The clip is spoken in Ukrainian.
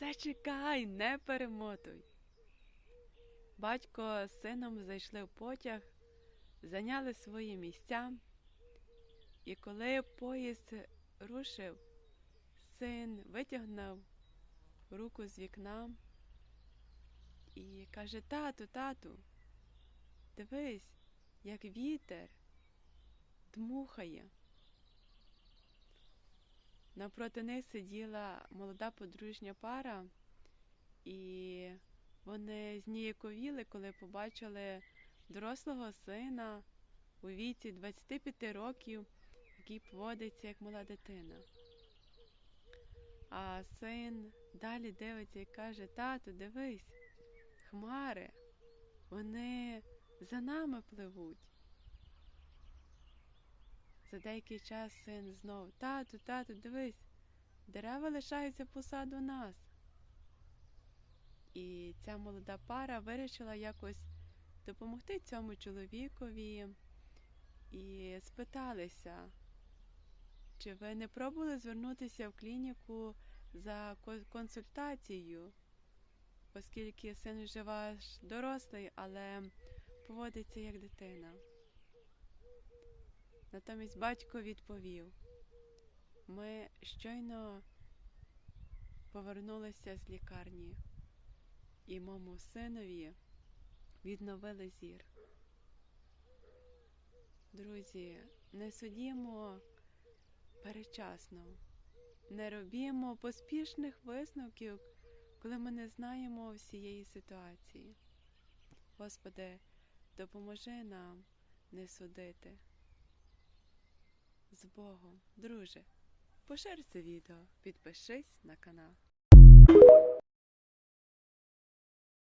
Зачекай, не перемотуй. Батько з сином зайшли в потяг, зайняли свої місця, і коли поїзд рушив, син витягнув руку з вікна і каже: Тату, тату, дивись, як вітер дмухає. Напроти них сиділа молода подружня пара, і вони зніяковіли, коли побачили дорослого сина у віці 25 років, який поводиться як мала дитина. А син далі дивиться і каже: Тату, дивись, хмари, вони за нами пливуть. За деякий час син знов тату, тату, дивись, дерева лишаються посаду нас. І ця молода пара вирішила якось допомогти цьому чоловікові і спиталися, чи ви не пробували звернутися в клініку за ко- консультацією, оскільки син вже ваш дорослий, але поводиться як дитина. Натомість батько відповів: ми щойно повернулися з лікарні, і моєму синові відновили зір. Друзі, не судімо перечасно, не робімо поспішних висновків, коли ми не знаємо всієї ситуації. Господи, допоможи нам не судити з Богом, друже. Поширь це відео, підпишись на канал.